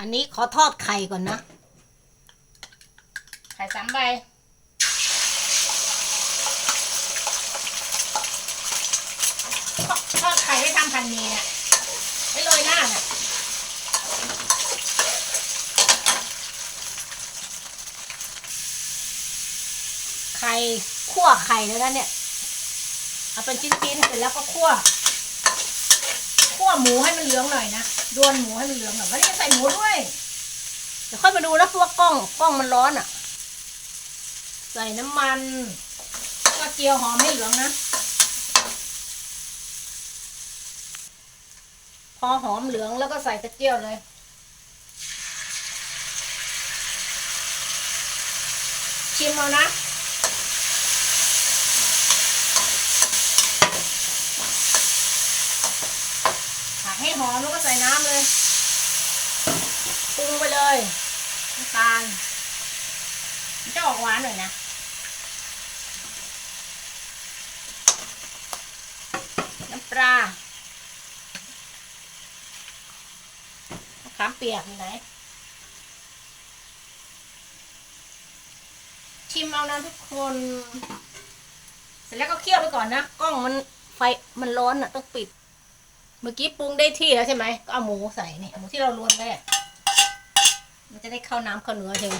อันนี้ขอทอดไข่ก่อนนะ ไข่สามใบ ทอดทอดไข่ไม่ทำพันนีเนี่ยไม่โรยหน้าเนี่ยไข่คั่วไข่แล้วนะเนี่ย เอาเป็นชิ้นๆเสร็จแล้วก็คั่ว คั่วหมูให้มันเหลืองหน่อยนะดวนหมูให้มันเหลืองหน่อยไม่ได้ใส่หมูด้วย เดี๋ยวค่อยมาดูนะเพราะว่ากล้องกล้องมันร้อนอะ ใส่น้ำมันก็เจียวหอมให้เหลืองนะ พอหอมเหลืองแล้วก็ใส่กระเจียวเลยชิมเอานะ ผัดให้หอมแล้วก็ใส่น้ำเลยปรุงไปเลยน้ำตาลมันจะออกหวานหน่อยนะน้ำปลาขามเปียกอยู่ไหน ชิมเอานะทุกคน เสร็จแล้วก็เคี่ยวไปก่อนนะ กล้องมันไฟมันร้อนอะต้องปิด เมื่อกี้ปรุงได้ที่แล้วใช่ไหมก็เอาหมูใส่นี่หมูที่เราลวนไว้มันจะได้เข้าน้ำเข้าเนื้อใช่ไหม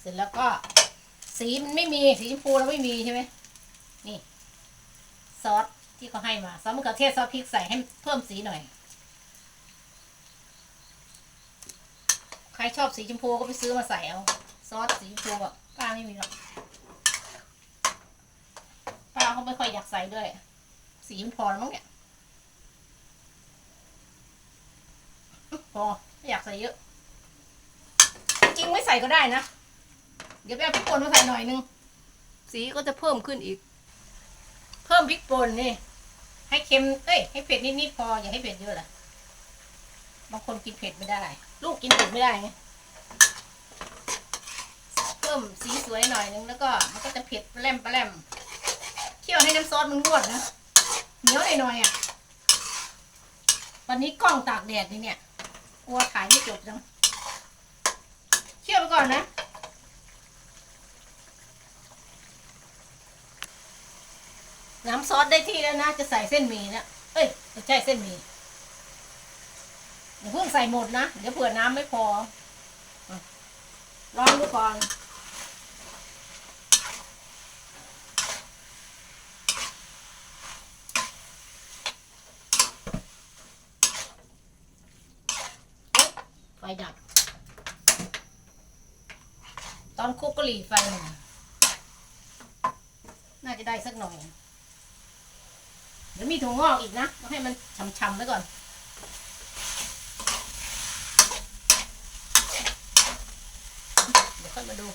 เสร็จแล้วก็ สีมันไม่มีสีชมพูเราไม่มีใช่ไหมนี่ซอสที่เขาให้มาซอสมะเขือเทศซอสพริกใส่ให้เพิ่มสีหน่อย ใครชอบสีชมพูก็ไปซื้อมาใส่เอาซอสสีชมพูแบบป้าไม่มีหรอกป้าเขาไม่ค่อยอยากใส่ด้วย สีมันพอแล้วมั้งเนี่ย พอไม่อยากใส่เยอะ จริงไม่ใส่ก็ได้นะ เดี๋ยวไปเอาพริกป่นมาใส่หน่อยนึง สีก็จะเพิ่มขึ้นอีก เพิ่มพริกป่นนี่ ให้เค็ม เอ้ย ให้เผ็ดนิดๆพอ อย่าให้เผ็ดเยอะล่ะ บางคนกินเผ็ดไม่ได้ ลูกกินเผ็ดไม่ได้ไงเพิ่มสีสวยหน่อยนึงแล้วก็ มันก็จะเผ็ดแปร่มแปร่มเคี่ยวให้น้ำซอสมันงวดนะ เหนียวหน่อยๆอะ วันนี้กล้องตากแดดนี่เนี่ย กลัวถ่ายไม่จบจังเคี่ยวไปก่อนนะ น้ำซอสได้ที่แล้วนะ จะใส่เส้นหมี่นะเอ้ยไม่ใช่เส้นหมี่อย่าเพิ่งใส่หมดนะ เดี๋ยวเผื่อน้ำไม่พออะลองดูก่อน ดับ ตอนคลุกกะหรี่ไฟหนึ่งน่าจะได้สักหน่อย เดี๋ยวมีถั่วงอกอีกนะต้องให้มันฉ่ำๆไว้ก่อน เดี๋ยวค่อยมาดู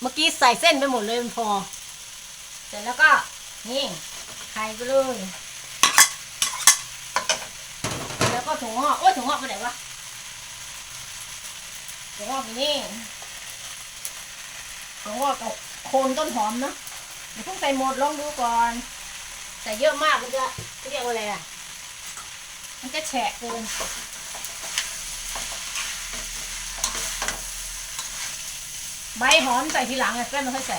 เมื่อกี้ใส่เส้นไปหมดเลยมันพอ เสร็จแล้วก็ นี่ไข่ไปเลย แล้วก็ถั่วงอกโอ้ยถั่วงอกไปไหนวะ ถั่วงอกอยู่นี่ถั่วงอกกับโคนต้นหอมเนะเดี๋ยวเพิ่งใส่หมดลองดูก่อนใส่เยอะมากมันจะเรียกว่าอะไรอะ มันจะแฉะเกินใบหอมใส่ทีหลังไงแป้งไม่ค่อยใส่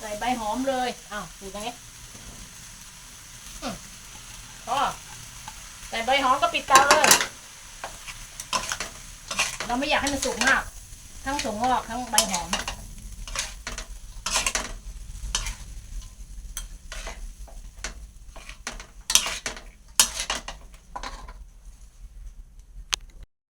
ใส่ใบหอมเลย อ้าวอยู่ตรงนี้พอ ใส่ใบหอมก็ปิดเตาเลย เราไม่อยากให้มันสุกมาก ทั้งถั่วงอกทั้งใบหอม